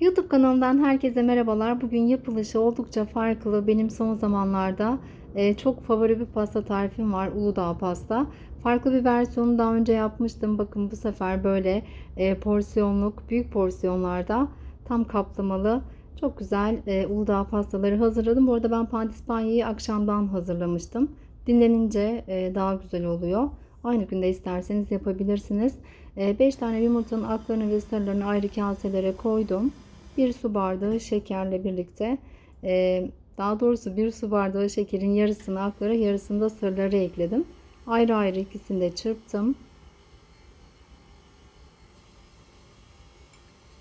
YouTube kanalımdan herkese merhabalar. Bugün yapılışı oldukça farklı. Benim son zamanlarda e, çok favori bir pasta tarifim var. Uludağ pasta. Farklı bir versiyonu daha önce yapmıştım. Bakın bu sefer böyle e, porsiyonluk, büyük porsiyonlarda tam kaplamalı. Çok güzel e, Uludağ pastaları hazırladım. Bu arada ben pandispanyayı akşamdan hazırlamıştım. Dinlenince daha güzel oluyor. Aynı günde isterseniz yapabilirsiniz. 5 tane yumurtanın aklarını ve sarılarını ayrı kaselere koydum. 1 su bardağı şekerle birlikte e, daha doğrusu 1 su bardağı şekerin yarısını aklara yarısını da sarıları ekledim. Ayrı ayrı ikisini de çırptım.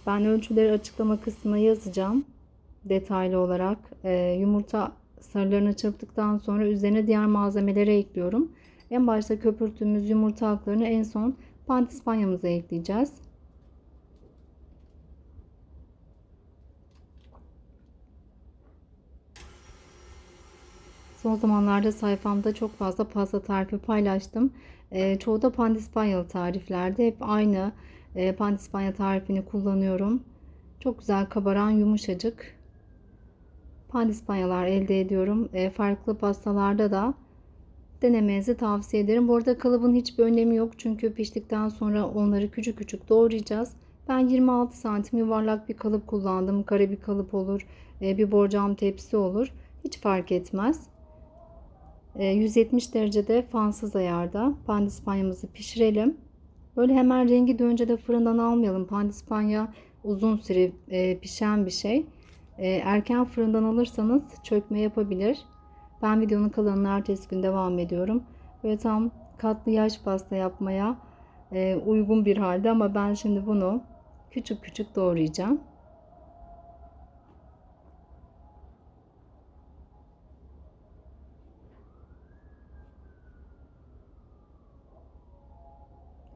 Ben ölçüleri açıklama kısmına yazacağım. Detaylı olarak e, yumurta sarılarını çırptıktan sonra üzerine diğer malzemeleri ekliyorum. En başta köpürttüğümüz yumurta aklarını en son pandispanyamıza ekleyeceğiz. Son zamanlarda sayfamda çok fazla pasta tarifi paylaştım. E, çoğu da pandispanyalı tariflerde. Hep aynı e, pandispanya tarifini kullanıyorum. Çok güzel kabaran yumuşacık pandispanyalar elde ediyorum. E, farklı pastalarda da denemenizi tavsiye ederim. Bu arada kalıbın hiçbir önemi yok. Çünkü piştikten sonra onları küçük küçük doğrayacağız. Ben 26 santim yuvarlak bir kalıp kullandım. Kare bir kalıp olur. E, bir borcam tepsi olur. Hiç fark etmez. 170 e, derecede fansız ayarda pandispanyamızı pişirelim. Böyle hemen rengi dönünce de fırından almayalım. Pandispanya uzun süre e, pişen bir şey. Erken fırından alırsanız çökme yapabilir. Ben videonun kalanını ertesi gün devam ediyorum. Böyle tam katlı yaş pasta yapmaya e, uygun bir halde ama ben şimdi bunu küçük küçük doğrayacağım.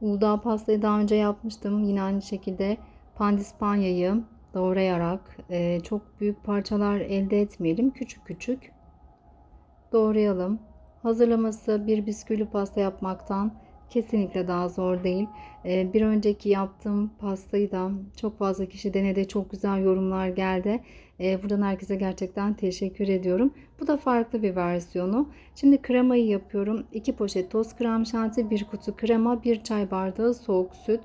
Uludağ pastayı daha önce yapmıştım. Yine aynı şekilde pandispanyayı doğrayarak e, çok büyük parçalar elde etmeyelim. Küçük küçük doğrayalım. Hazırlaması bir bisküvili pasta yapmaktan kesinlikle daha zor değil. Ee, bir önceki yaptığım pastayı da çok fazla kişi denedi. Çok güzel yorumlar geldi. Ee, buradan herkese gerçekten teşekkür ediyorum. Bu da farklı bir versiyonu. Şimdi kremayı yapıyorum. 2 poşet toz krem şanti, 1 kutu krema, 1 çay bardağı soğuk süt.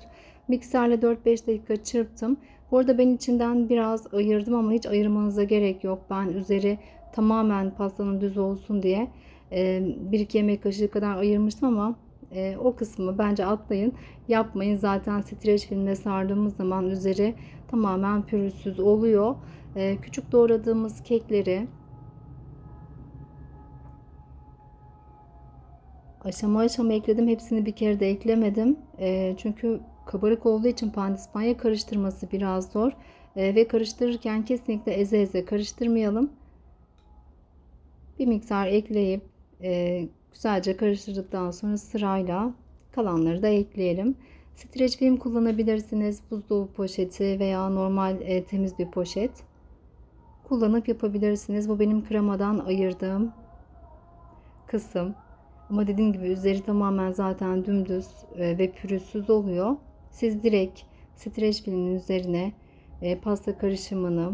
Mikserle 4-5 dakika çırptım. Bu arada ben içinden biraz ayırdım ama hiç ayırmanıza gerek yok. Ben üzeri tamamen pastanın düz olsun diye e, bir iki yemek kaşığı kadar ayırmıştım ama e, o kısmı bence atlayın. Yapmayın. Zaten streç filmle sardığımız zaman üzeri tamamen pürüzsüz oluyor. E, küçük doğradığımız kekleri aşama aşama ekledim. Hepsini bir kere de eklemedim. çünkü kabarık olduğu için pandispanya karıştırması biraz zor. ve karıştırırken kesinlikle eze eze karıştırmayalım bir miktar ekleyip e, güzelce karıştırdıktan sonra sırayla kalanları da ekleyelim. Streç film kullanabilirsiniz. Buzdolabı poşeti veya normal e, temiz bir poşet kullanıp yapabilirsiniz. Bu benim kremadan ayırdığım kısım. Ama dediğim gibi üzeri tamamen zaten dümdüz e, ve pürüzsüz oluyor. Siz direkt streç filmin üzerine e, pasta karışımını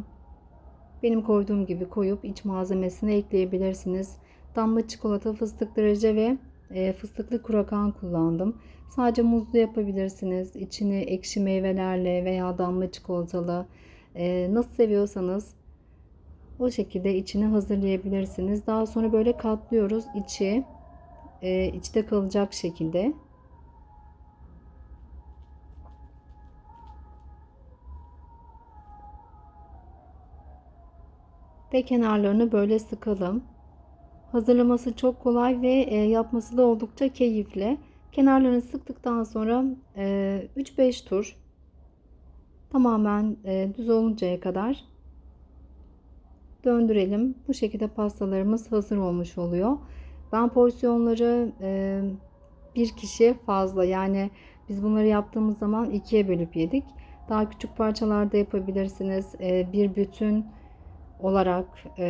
benim koyduğum gibi koyup iç malzemesine ekleyebilirsiniz. Damla çikolata, fıstık derece ve e, fıstıklı kurakan kullandım. Sadece muzlu yapabilirsiniz. İçini ekşi meyvelerle veya damla çikolatalı nasıl seviyorsanız o şekilde içini hazırlayabilirsiniz. Daha sonra böyle katlıyoruz içi e, içte kalacak şekilde. ve kenarlarını böyle sıkalım. Hazırlaması çok kolay ve e, yapması da oldukça keyifli. Kenarlarını sıktıktan sonra 3-5 e, tur tamamen e, düz oluncaya kadar döndürelim. Bu şekilde pastalarımız hazır olmuş oluyor. Ben porsiyonları bir kişi fazla yani biz bunları yaptığımız zaman ikiye bölüp yedik. Daha küçük parçalarda yapabilirsiniz. Bir bütün olarak e,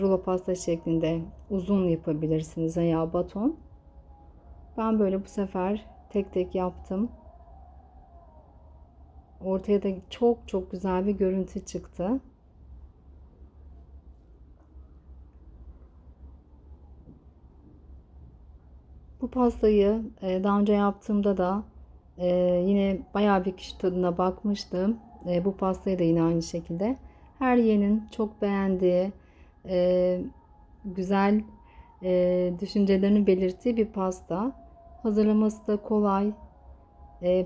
rulo pasta şeklinde uzun yapabilirsiniz veya baton. Ben böyle bu sefer tek tek yaptım. Ortaya da çok çok güzel bir görüntü çıktı. Bu pastayı e, daha önce yaptığımda da e, yine bayağı bir kişi tadına bakmıştım. E, bu pastayı da yine aynı şekilde. Her yiyenin çok beğendiği, güzel düşüncelerini belirttiği bir pasta. Hazırlaması da kolay.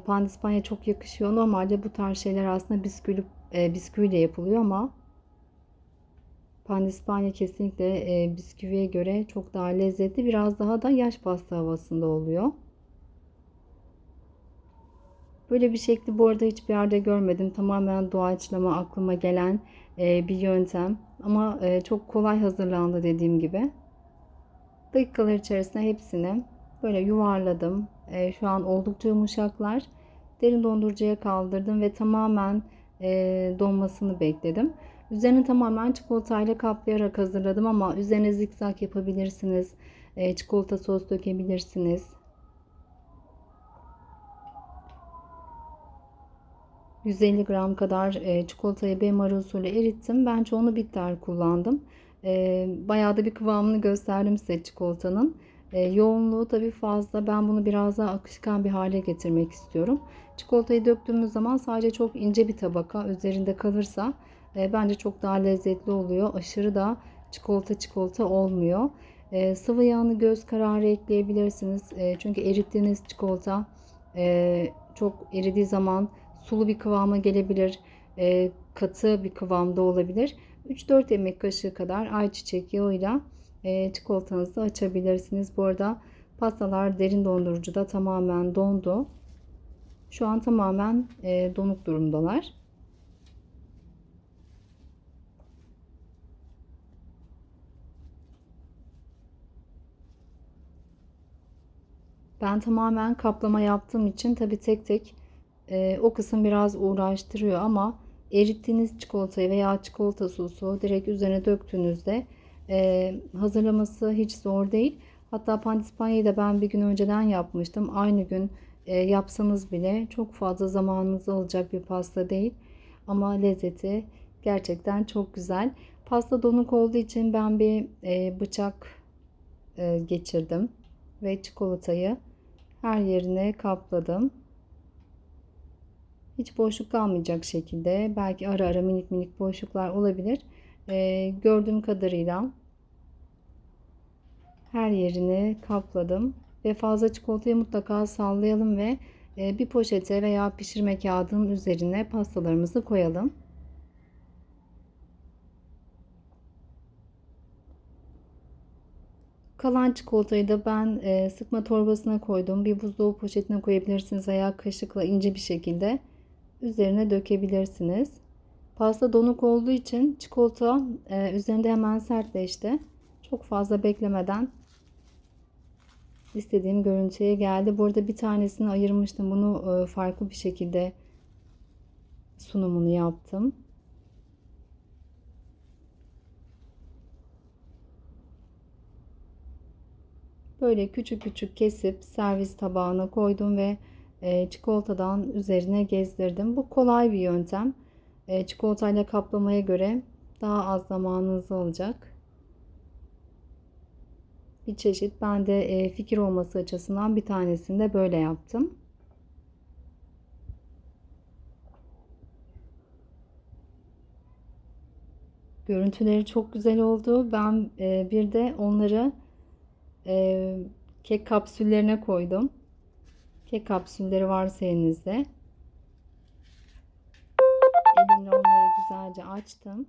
Pandispanya çok yakışıyor. Normalde bu tarz şeyler aslında bisküvi, bisküviyle yapılıyor ama Pandispanya kesinlikle e, bisküviye göre çok daha lezzetli. Biraz daha da yaş pasta havasında oluyor. Böyle bir şekli bu arada hiçbir yerde görmedim. Tamamen doğaçlama aklıma gelen e, bir yöntem. Ama e, çok kolay hazırlandı dediğim gibi. Dakikalar içerisinde hepsini böyle yuvarladım. E, şu an oldukça yumuşaklar. Derin dondurucuya kaldırdım ve tamamen e, donmasını bekledim. Üzerini tamamen çikolatayla kaplayarak hazırladım ama üzerine zikzak yapabilirsiniz. E, çikolata sos dökebilirsiniz. ...150 gram kadar e, çikolatayı benmari usulü erittim. Ben çoğunu bitter kullandım. E, bayağı da bir kıvamını gösterdim size çikolatanın. E, yoğunluğu tabii fazla. Ben bunu biraz daha akışkan bir hale getirmek istiyorum. Çikolatayı döktüğümüz zaman sadece çok ince bir tabaka üzerinde kalırsa e, bence çok daha lezzetli oluyor. Aşırı da çikolata çikolata olmuyor. E, sıvı yağını göz kararı ekleyebilirsiniz. E, çünkü erittiğiniz çikolata e, çok eridiği zaman sulu bir kıvama gelebilir. E, katı bir kıvamda olabilir. 3-4 yemek kaşığı kadar ayçiçek yağıyla e, çikolatanızı açabilirsiniz. Bu arada pastalar derin dondurucuda tamamen dondu. Şu an tamamen e, donuk durumdalar. Ben tamamen kaplama yaptığım için tabi tek tek e, o kısım biraz uğraştırıyor ama erittiğiniz çikolatayı veya çikolata sosu direkt üzerine döktüğünüzde e, hazırlaması hiç zor değil. Hatta pandispanyayı da ben bir gün önceden yapmıştım. Aynı gün e, yapsanız bile çok fazla zamanınızı alacak bir pasta değil. Ama lezzeti gerçekten çok güzel. Pasta donuk olduğu için ben bir e, bıçak e, geçirdim ve çikolatayı her yerine kapladım. Hiç boşluk kalmayacak şekilde belki ara ara minik minik boşluklar olabilir. Ee, gördüğüm kadarıyla her yerini kapladım ve fazla çikolatayı mutlaka sallayalım ve e, bir poşete veya pişirme kağıdının üzerine pastalarımızı koyalım. Kalan çikolatayı da ben e, sıkma torbasına koydum. Bir buzdolabı poşetine koyabilirsiniz veya kaşıkla ince bir şekilde üzerine dökebilirsiniz. Pasta donuk olduğu için çikolata e, üzerinde hemen sertleşti. Çok fazla beklemeden istediğim görüntüye geldi. Burada bir tanesini ayırmıştım. Bunu e, farklı bir şekilde sunumunu yaptım. Böyle küçük küçük kesip servis tabağına koydum ve e, çikolatadan üzerine gezdirdim. Bu kolay bir yöntem. E, çikolatayla kaplamaya göre daha az zamanınız alacak. Bir çeşit ben de e, fikir olması açısından bir tanesini de böyle yaptım. Görüntüleri çok güzel oldu. Ben e, bir de onları e, kek kapsüllerine koydum. Kek kapsülleri varsa elinizde. Elimle onları güzelce açtım.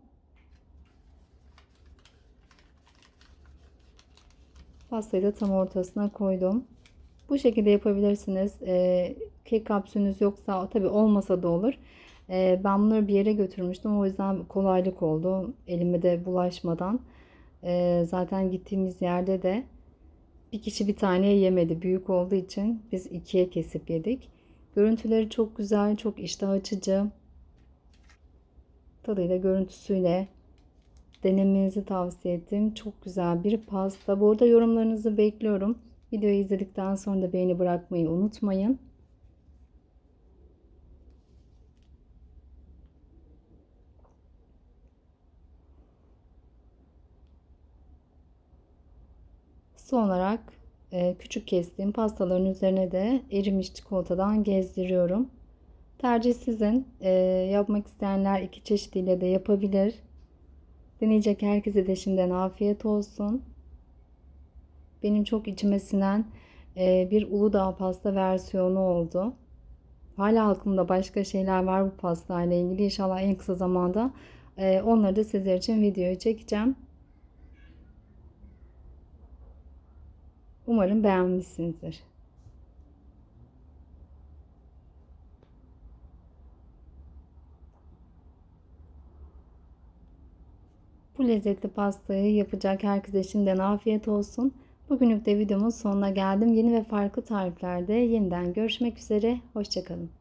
Pastayı da tam ortasına koydum. Bu şekilde yapabilirsiniz. E, kek kapsülünüz yoksa tabi olmasa da olur. E, ben bunları bir yere götürmüştüm. O yüzden kolaylık oldu. Elime de bulaşmadan. E, zaten gittiğimiz yerde de bir kişi bir tane yemedi. Büyük olduğu için biz ikiye kesip yedik. Görüntüleri çok güzel, çok iştah açıcı. Tadıyla, görüntüsüyle denemenizi tavsiye ettim. Çok güzel bir pasta. Bu arada yorumlarınızı bekliyorum. Videoyu izledikten sonra da beğeni bırakmayı unutmayın. Son olarak e, küçük kestiğim pastaların üzerine de erimiş çikolatadan gezdiriyorum. Tercih sizin. E, yapmak isteyenler iki çeşidiyle de yapabilir. Deneyecek herkese de şimdiden afiyet olsun. Benim çok içime sinen e, bir Uludağ pasta versiyonu oldu. Hala aklımda başka şeyler var bu pasta ile ilgili. İnşallah en kısa zamanda onları da sizler için videoya çekeceğim. Umarım beğenmişsinizdir. Bu lezzetli pastayı yapacak herkese şimdiden afiyet olsun. Bugünlük de videomun sonuna geldim. Yeni ve farklı tariflerde yeniden görüşmek üzere. Hoşçakalın.